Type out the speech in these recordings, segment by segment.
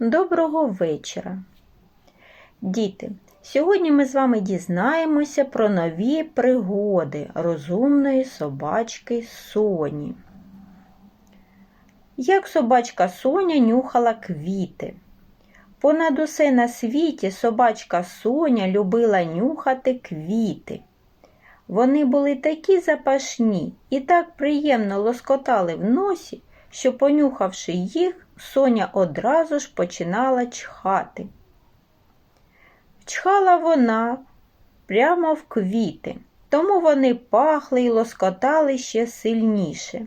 Доброго вечора. Діти, сьогодні ми з вами дізнаємося про нові пригоди розумної собачки Соні. Як собачка Соня нюхала квіти. Понад усе на світі собачка Соня любила нюхати квіти. Вони були такі запашні і так приємно лоскотали в носі, що, понюхавши їх, Соня одразу ж починала чхати. Чхала вона прямо в квіти, тому вони пахли й лоскотали ще сильніше.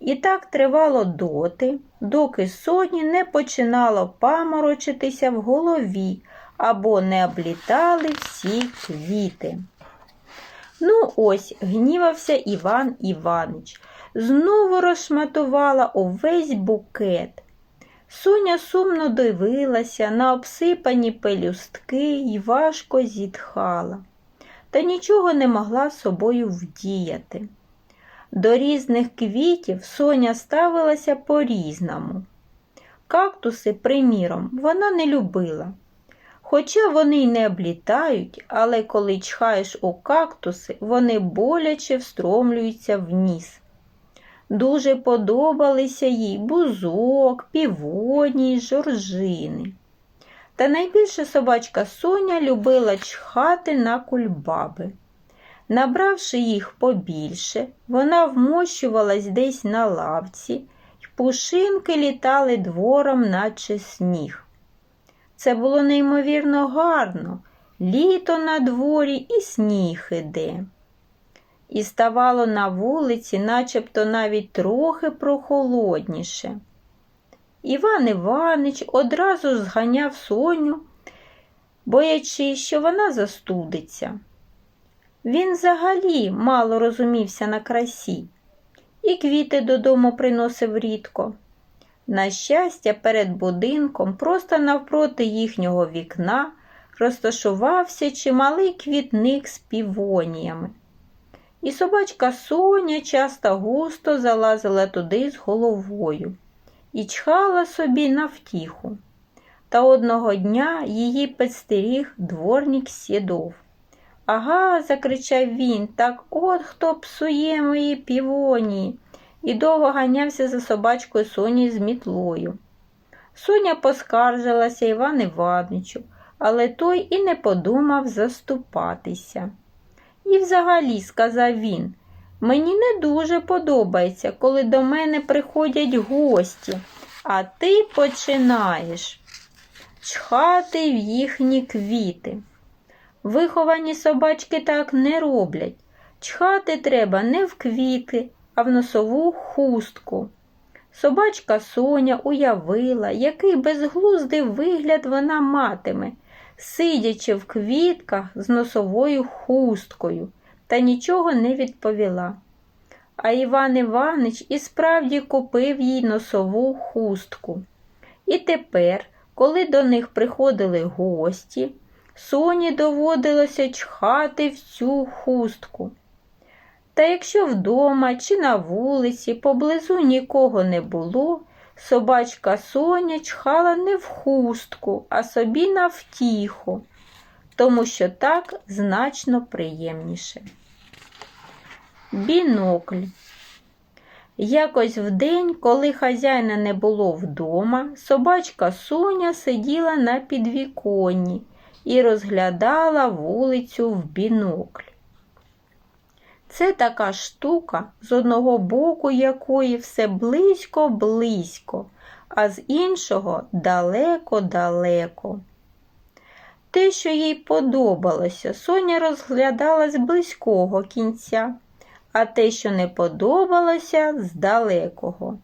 І так тривало доти, доки Соні не починало паморочитися в голові або не облітали всі квіти. Ну ось гнівався Іван Іванич. Знову розшматувала увесь букет. Соня сумно дивилася на обсипані пелюстки й важко зітхала, та нічого не могла собою вдіяти. До різних квітів Соня ставилася по-різному. Кактуси, приміром, вона не любила. Хоча вони й не облітають, але коли чхаєш у кактуси, вони боляче встромлюються в ніс. Дуже подобалися їй бузок, півоні й жоржини. Та найбільше собачка Соня любила чхати на кульбаби. Набравши їх побільше, вона вмощувалась десь на лавці, й пушинки літали двором, наче сніг. Це було неймовірно гарно, літо на дворі і сніг іде. І ставало на вулиці, начебто навіть трохи прохолодніше. Іван Іванич одразу зганяв Соню, боячись, що вона застудиться. Він взагалі мало розумівся на красі, і квіти додому приносив рідко. На щастя, перед будинком, просто навпроти їхнього вікна, розташувався чималий квітник з півоніями. І собачка Соня часто густо залазила туди з головою і чхала собі на втіху. Та одного дня її підстеріг дворник сідов. Ага, закричав він, так от хто псує мої півонії і довго ганявся за собачкою Соні з мітлою. Соня поскаржилася Іван Іваничу, але той і не подумав заступатися. І взагалі, сказав він, мені не дуже подобається, коли до мене приходять гості, а ти починаєш чхати в їхні квіти. Виховані собачки так не роблять. Чхати треба не в квіти, а в носову хустку. Собачка Соня уявила, який безглуздий вигляд вона матиме, сидячи в квітках з носовою хусткою, та нічого не відповіла. А Іван Іванич і справді купив їй носову хустку. І тепер, коли до них приходили гості, Соні доводилося чхати в цю хустку. Та якщо вдома чи на вулиці поблизу нікого не було, собачка Соня чхала не в хустку, а собі на втіху, тому що так значно приємніше. Бінокль. Якось вдень, коли хазяїна не було вдома, собачка Соня сиділа на підвіконні і розглядала вулицю в бінокль. Це така штука, з одного боку якої все близько-близько, а з іншого далеко-далеко. Те, що їй подобалося, Соня розглядала з близького кінця, а те, що не подобалося, з далекого.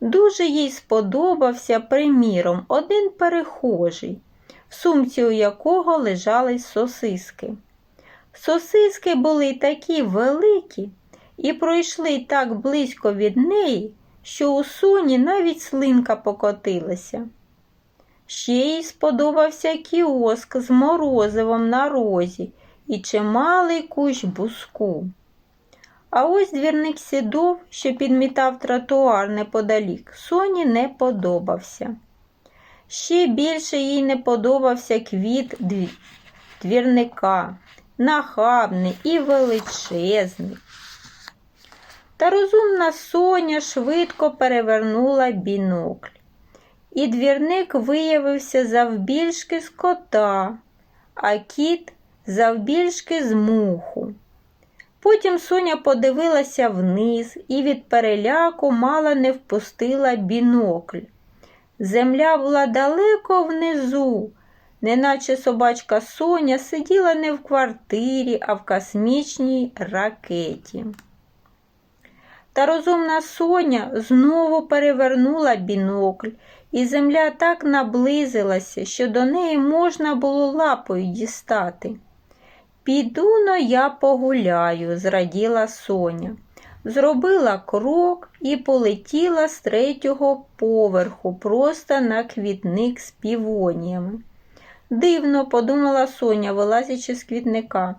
Дуже їй сподобався, приміром, один перехожий, в сумці у якого лежали сосиски. Сосиски були такі великі і пройшли так близько від неї, що у соні навіть слинка покотилася. Ще їй сподобався кіоск з морозивом на розі і чималий кущ буску. А ось двірник сідов, що підмітав тротуар неподалік, соні не подобався. Ще більше їй не подобався квіт двірника, нахабний і величезний. Та розумна Соня швидко перевернула бінокль. І двірник виявився завбільшки з кота, а кіт завбільшки з муху. Потім Соня подивилася вниз і від переляку мало не впустила бінокль. Земля була далеко внизу, неначе собачка Соня сиділа не в квартирі, а в космічній ракеті. Та розумна Соня знову перевернула бінокль, і земля так наблизилася, що до неї можна було лапою дістати. Піду но я погуляю, зраділа Соня. Зробила крок і полетіла з третього поверху просто на квітник з півоніями. Дивно, подумала Соня, вилазячи з квітника.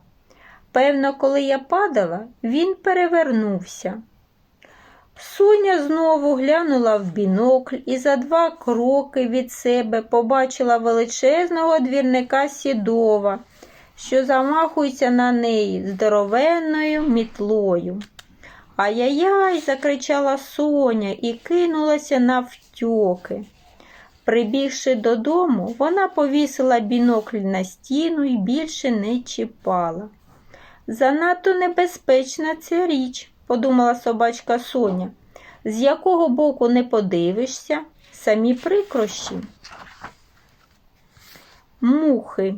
Певно, коли я падала, він перевернувся. Соня знову глянула в бінокль і за два кроки від себе побачила величезного двірника Сідова, що замахується на неї здоровенною мітлою. Ай-яй-яй, закричала Соня і кинулася навтьоки. Прибігши додому, вона повісила бінокль на стіну і більше не чіпала. Занадто небезпечна ця річ, подумала собачка Соня. З якого боку не подивишся, самі прикрощі. Мухи.